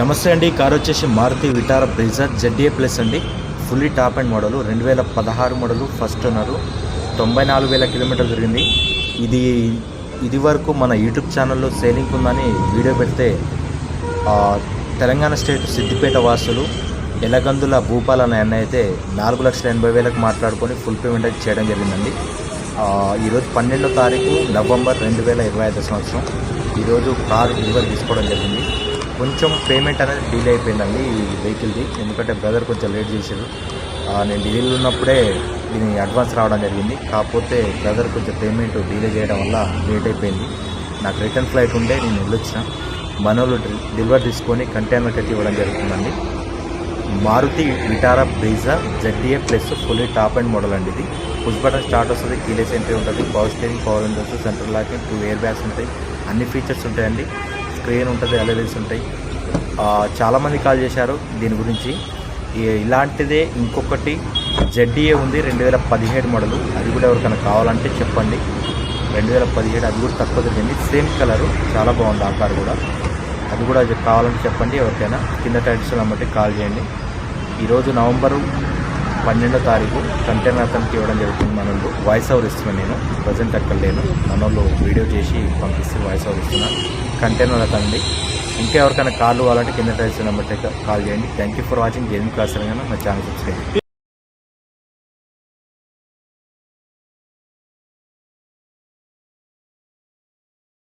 నమస్తే అండి. కార్ వచ్చేసి Maruti Vitara Brezza ZA plus అండి. ఫుల్లీ టాప్ అండ్ మోడల్ రెండు వేల పదహారు మోడలు ఫస్ట్ ఉన్నారు తొంభై నాలుగు వేల కిలోమీటర్ తిరిగింది ఇది ఇది వరకు మన యూట్యూబ్ ఛానల్లో సేలింగ్ ఉందని వీడియో పెడితే తెలంగాణ స్టేట్ సిద్దిపేట వాసులు ఎలగందుల భూపాల్ అనే అన్న అయితే నాలుగు లక్షల ఎనభై వేలకు మాట్లాడుకొని ఫుల్ పేమెంట్ అయితే చేయడం జరిగిందండి. ఈరోజు పన్నెండో తారీఖు నవంబర్ రెండు వేల ఇరవై ఐదు సంవత్సరం. ఈరోజు కారు డెలివరీ తీసుకోవడం జరిగింది. కొంచెం పేమెంట్ అనేది డీలే అయిపోయిందండి ఈ వెహికల్ది ఎందుకంటే బ్రదర్ కొంచెం లేట్ చేశారు నేను ఢిల్లీలో ఉన్నప్పుడే దీని అడ్వాన్స్ రావడం జరిగింది. కాకపోతే బ్రదర్ కొంచెం పేమెంట్ డీలే చేయడం వల్ల లేట్ అయిపోయింది. నాకు రిటర్న్ ఫ్లైట్ ఉండే నేను వెళ్ళొచ్చిన. మనోళ్ళు డెలివరీ తీసుకొని కంటైనర్ కట్టి ఇవ్వడం జరుగుతుందండి. Maruti Vitara Brezza ZDA plus fully top end model అండి ఇది. పుష్ బటన్ స్టార్ట్ వస్తుంది కీలెస్ ఎంట్రీ ఉంటుంది power steering power windows central locking two air bags ఉంటాయి. అన్ని ఫీచర్స్ ఉంటాయండి. స్క్రీన్ ఉంటుంది ఎల్ఎల్ఎస్ ఉంటాయి. చాలామంది కాల్ చేశారు దీని గురించి. ఇలాంటిదే ఇంకొకటి జెడ్డీఏ ఉంది రెండు వేల పదిహేడు మోడలు. అది కూడా ఎవరికైనా కావాలంటే చెప్పండి. రెండు వేల పదిహేడు అది కూడా తక్కువ తిరిగింది సేమ్ కలరు చాలా బాగుంది ఆ కారు కూడా. అది కూడా కావాలంటే చెప్పండి ఎవరికైనా. కింద టైటిల్స్ నెంబర్కి కాల్ చేయండి. ఈరోజు నవంబరు పన్నెండో తారీఖు కంటైనర్ అతనికి ఇవ్వడం జరుగుతుంది మనోళ్ళు వాయిస్ ఓవర్ ఇస్తున్నాను నేను. ప్రజెంట్ అక్కడ లేను మనోళ్ళు వీడియో చేసి పంపిస్తే వాయిస్ ఓవర్ ఇస్తున్నాను కంటైనర్ అతనండి ఇంకా ఎవరికైనా కాల్ కావాలంటే కింద టైటిల్స్ నెంబర్కి కాల్ చేయండి. Thank you for watching gaming class నా ఛానల్ సబ్స్క్రైబ్